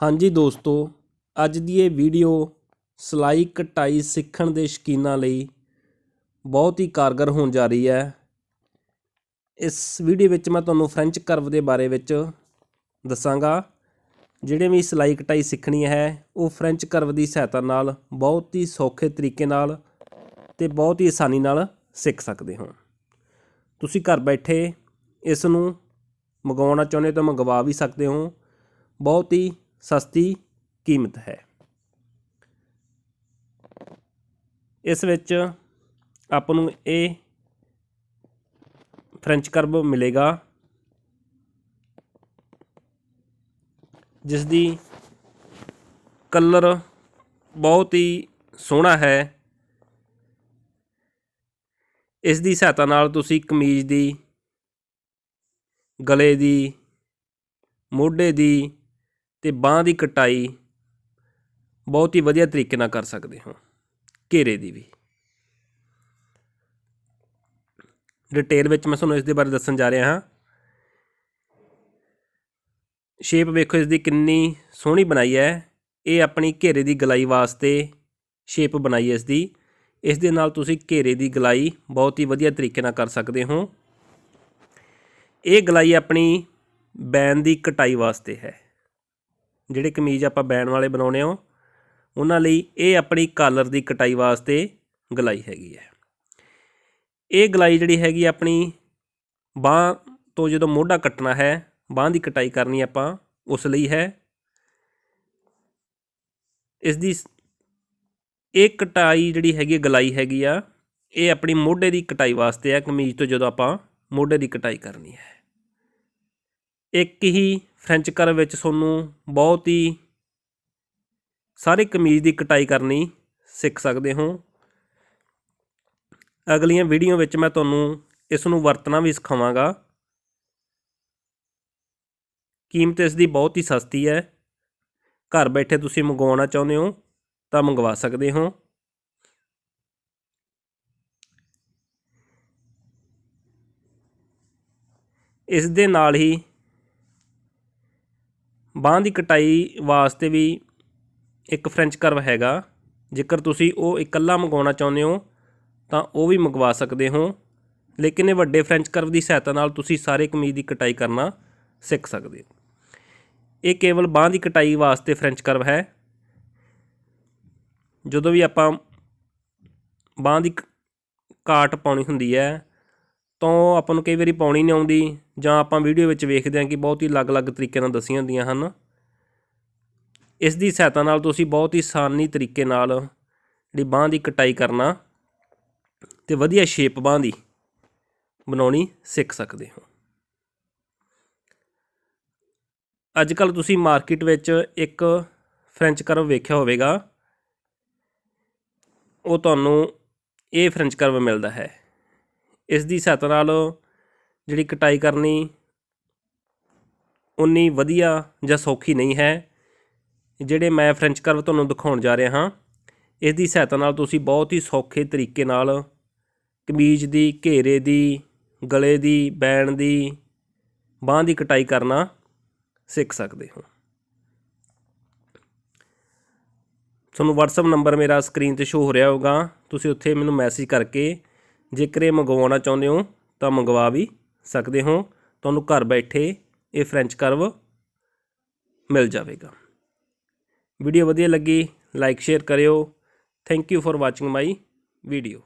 ਹਾਂਜੀ ਦੋਸਤੋ, ਅੱਜ ਦੀ ਇਹ ਵੀਡੀਓ ਸਿਲਾਈ ਕਟਾਈ ਸਿੱਖਣ ਦੇ ਸ਼ੌਕੀਨਾਂ ਲਈ ਬਹੁਤ ਹੀ ਕਾਰਗਰ ਹੋਣ ਜਾ ਰਹੀ ਹੈ। ਇਸ ਵੀਡੀਓ ਵਿੱਚ ਮੈਂ ਤੁਹਾਨੂੰ ਫ੍ਰੈਂਚ ਕਰਵ ਦੇ ਬਾਰੇ ਵਿੱਚ ਦੱਸਾਂਗਾ। ਜਿਹੜੇ ਵੀ ਸਿਲਾਈ ਕਟਾਈ ਸਿੱਖਣੀ ਹੈ, ਉਹ ਫ੍ਰੈਂਚ ਕਰਵ ਦੀ ਸਹਾਇਤਾ ਨਾਲ ਬਹੁਤ ਹੀ ਸੌਖੇ ਤਰੀਕੇ ਨਾਲ ਤੇ ਬਹੁਤ ਹੀ ਆਸਾਨੀ ਨਾਲ ਸਿੱਖ ਸਕਦੇ ਹੋ। ਤੁਸੀਂ ਘਰ ਬੈਠੇ ਇਸ ਨੂੰ ਮੰਗਵਾਉਣਾ ਚਾਹੁੰਦੇ ਤਾਂ ਮੰਗਵਾ ਵੀ ਸਕਦੇ ਹੋ। ਬਹੁਤ ਹੀ ਸਸਤੀ ਕੀਮਤ ਹੈ। ਇਸ ਵਿੱਚ ਆਪ ਨੂੰ ਇਹ ਫ੍ਰੈਂਚ ਕਰਵ ਮਿਲੇਗਾ ਜਿਸ ਦੀ ਕਲਰ ਬਹੁਤ ਹੀ ਸੋਹਣਾ ਹੈ। ਇਸ ਦੀ ਸਹਾਇਤਾ ਨਾਲ ਤੁਸੀਂ ਕਮੀਜ਼ ਦੀ, ਗਲੇ ਦੀ, ਮੋਢੇ ਦੀ ਤੇ ਬਾਹ ਦੀ ਕਟਾਈ ਬਹੁਤ ਹੀ ਵਧੀਆ ਤਰੀਕੇ ਨਾਲ ਕਰ ਸਕਦੇ ਹੋ, ਘੇਰੇ ਦੀ ਵੀ। ਡਿਟੇਲ ਵਿੱਚ ਮੈਂ ਤੁਹਾਨੂੰ ਇਸ ਦੇ ਬਾਰੇ ਦੱਸਣ ਜਾ ਰਿਹਾ ਹਾਂ। ਸ਼ੇਪ ਵੇਖੋ ਇਸ ਦੀ ਕਿੰਨੀ ਸੋਹਣੀ ਬਣਾਈ ਹੈ। ਇਹ ਆਪਣੀ ਘੇਰੇ ਦੀ ਗਲਾਈ ਵਾਸਤੇ ਸ਼ੇਪ ਬਣਾਈ ਹੈ ਇਸ ਦੀ। ਇਸ ਦੇ ਨਾਲ ਤੁਸੀਂ ਘੇਰੇ ਦੀ ਗਲਾਈ ਬਹੁਤ ਹੀ ਵਧੀਆ ਤਰੀਕੇ ਨਾਲ ਕਰ ਸਕਦੇ ਹੋ। ਇਹ ਗਲਾਈ ਆਪਣੀ ਬੈਨ ਦੀ ਕਟਾਈ ਵਾਸਤੇ ਹੈ। ਜਿਹੜੇ ਕਮੀਜ਼ ਆਪਾਂ ਬੈਨ ਵਾਲੇ ਬਣਾਉਣੇ ਹੋ, ਉਹਨਾਂ ਲਈ ਇਹ ਆਪਣੀ ਕਾਲਰ ਦੀ ਕਟਾਈ ਵਾਸਤੇ ਗਲਾਈ ਹੈਗੀ ਹੈ। ਇਹ ਗਲਾਈ ਜਿਹੜੀ ਹੈਗੀ ਆਪਣੀ ਬਾਹ ਤੋਂ ਜਦੋਂ ਮੋਢਾ ਕੱਟਣਾ ਹੈ, ਬਾਹ ਦੀ ਕਟਾਈ ਕਰਨੀ ਆਪਾਂ ਉਸ ਲਈ ਹੈ। ਇਸ ਦੀ ਇਹ ਕਟਾਈ ਜਿਹੜੀ ਹੈਗੀ ਗਲਾਈ ਹੈਗੀ ਆ, ਇਹ ਆਪਣੀ ਮੋਢੇ ਦੀ ਕਟਾਈ ਵਾਸਤੇ ਆ ਕਮੀਜ਼ ਤੋਂ ਜਦੋਂ ਆਪਾਂ ਮੋਢੇ ਦੀ ਕਟਾਈ ਕਰਨੀ ਹੈ। ਇੱਕ ਹੀ ਫ੍ਰੈਂਚ ਕਰ ਵਿੱਚ ਤੁਹਾਨੂੰ ਬਹੁਤ ਹੀ ਸਾਰੇ ਕਮੀਜ਼ ਦੀ ਕਟਾਈ ਕਰਨੀ ਸਿੱਖ ਸਕਦੇ ਹੋ। ਅਗਲੀਆਂ ਵੀਡੀਓ ਵਿੱਚ ਮੈਂ ਤੁਹਾਨੂੰ ਇਸ ਨੂੰ ਵਰਤਣਾ ਵੀ ਸਿਖਾਵਾਂਗਾ। ਕੀਮਤ ਇਸ ਦੀ ਬਹੁਤ ਹੀ ਸਸਤੀ ਹੈ। ਘਰ ਬੈਠੇ ਤੁਸੀਂ ਮੰਗਵਾਉਣਾ ਚਾਹੁੰਦੇ ਹੋ ਤਾਂ ਮੰਗਵਾ ਸਕਦੇ ਹੋ। ਇਸ ਦੇ ਨਾਲ ਹੀ ਬਾਹ ਦੀ ਕਟਾਈ ਵਾਸਤੇ ਵੀ ਇੱਕ ਫ੍ਰੈਂਚ ਕਰਵ ਹੈਗਾ। ਜੇਕਰ ਤੁਸੀਂ ਉਹ ਇਕੱਲਾ ਮੰਗਵਾਉਣਾ ਚਾਹੁੰਦੇ ਹੋ, ਤਾਂ ਉਹ ਵੀ ਮੰਗਵਾ ਸਕਦੇ ਹੋ। ਲੇਕਿਨ ਇਹ ਵੱਡੇ ਫ੍ਰੈਂਚ ਕਰਵ ਦੀ ਸਹਾਇਤਾ ਨਾਲ ਤੁਸੀਂ ਸਾਰੇ ਕਮੀਜ਼ ਦੀ ਕਟਾਈ ਕਰਨਾ ਸਿੱਖ ਸਕਦੇ ਹੋ। ਇਹ ਕੇਵਲ ਬਾਹ ਦੀ ਕਟਾਈ ਵਾਸਤੇ ਫ੍ਰੈਂਚ ਕਰਵ ਹੈ। ਜਦੋਂ ਵੀ ਆਪਾਂ ਬਾਹ ਦੀ ਕਾਟ ਪਾਉਣੀ ਹੁੰਦੀ ਹੈ ਤਾਂ ਆਪਾਂ ਨੂੰ ਕਈ ਵਾਰੀ ਪਾਉਣੀ ਨਹੀਂ ਆਉਂਦੀ ਜਾਂ ਆਪਾਂ ਵੀਡੀਓ ਵਿੱਚ ਵੇਖਦੇ ਹਾਂ ਕਿ ਬਹੁਤ ਹੀ ਅਲੱਗ-ਅਲੱਗ ਤਰੀਕੇ ਨਾਲ ਦੱਸੀਆਂ ਹੁੰਦੀਆਂ ਹਨ। ਇਸ ਦੀ ਸਹਾਇਤਾ ਨਾਲ ਤੁਸੀਂ ਬਹੁਤ ਹੀ ਆਸਾਨੀ ਤਰੀਕੇ ਨਾਲ ਜਿਹੜੀ ਬਾਹ ਦੀ ਕਟਾਈ ਕਰਨਾ ਤੇ ਵਧੀਆ ਸ਼ੇਪ ਬਾਹ ਦੀ ਬਣਾਉਣੀ ਸਿੱਖ ਸਕਦੇ ਹੋ। ਅੱਜ ਕੱਲ ਤੁਸੀਂ ਮਾਰਕੀਟ ਵਿੱਚ ਇੱਕ ਫ੍ਰੈਂਚ ਕਰਵ ਵੇਖਿਆ ਹੋਵੇਗਾ। ਉਹ ਤੁਹਾਨੂੰ ਇਹ ਫ੍ਰੈਂਚ ਕਰਵ ਮਿਲਦਾ ਹੈ। ਇਸ ਦੀ ਸਹਾਇਤਾ ਨਾਲ ਜਿਹੜੀ ਕਟਾਈ ਕਰਨੀ ਉਨੀ ਵਧੀਆ ਜਾਂ ਸੌਖੀ ਨਹੀਂ ਹੈ, ਜਿਹੜੇ ਮੈਂ ਫ੍ਰੈਂਚ ਕਰਵ ਤੁਹਾਨੂੰ ਦਿਖਾਉਣ ਜਾ ਰਿਹਾ ਹਾਂ। ਇਸ ਦੀ ਸਹਾਇਤਾ ਨਾਲ ਤੁਸੀਂ ਬਹੁਤ ਹੀ ਸੌਖੇ ਤਰੀਕੇ ਨਾਲ ਕਮੀਜ਼ ਦੀ, ਘੇਰੇ ਦੀ, ਗਲੇ ਦੀ, ਬੈਣ ਦੀ, ਬਾਹ ਦੀ ਕਟਾਈ ਕਰਨਾ ਸਿੱਖ ਸਕਦੇ ਹੋ। ਤੁਹਾਨੂੰ WhatsApp ਨੰਬਰ ਮੇਰਾ ਸਕਰੀਨ ਤੇ ਸ਼ੋ ਹੋ ਰਿਹਾ ਹੋਗਾ ਤੁਸੀਂ ਉੱਥੇ ਮੈਨੂੰ ਮੈਸੇਜ ਕਰਕੇ ਜੇਕਰ ਇਹ ਮੰਗਵਾਉਣਾ ਚਾਹੁੰਦੇ ਹੋ, ਤਾਂ ਮੰਗਵਾ ਵੀ ਸਕਦੇ ਹੋ। ਤੁਹਾਨੂੰ ਘਰ ਬੈਠੇ ਇਹ ਫ੍ਰੈਂਚ ਕਰਵ ਮਿਲ ਜਾਵੇਗਾ। ਵੀਡੀਓ ਵਧੀਆ ਲੱਗੀ ਲਾਈਕ ਸ਼ੇਅਰ ਕਰਿਓ। Thank you for watching my video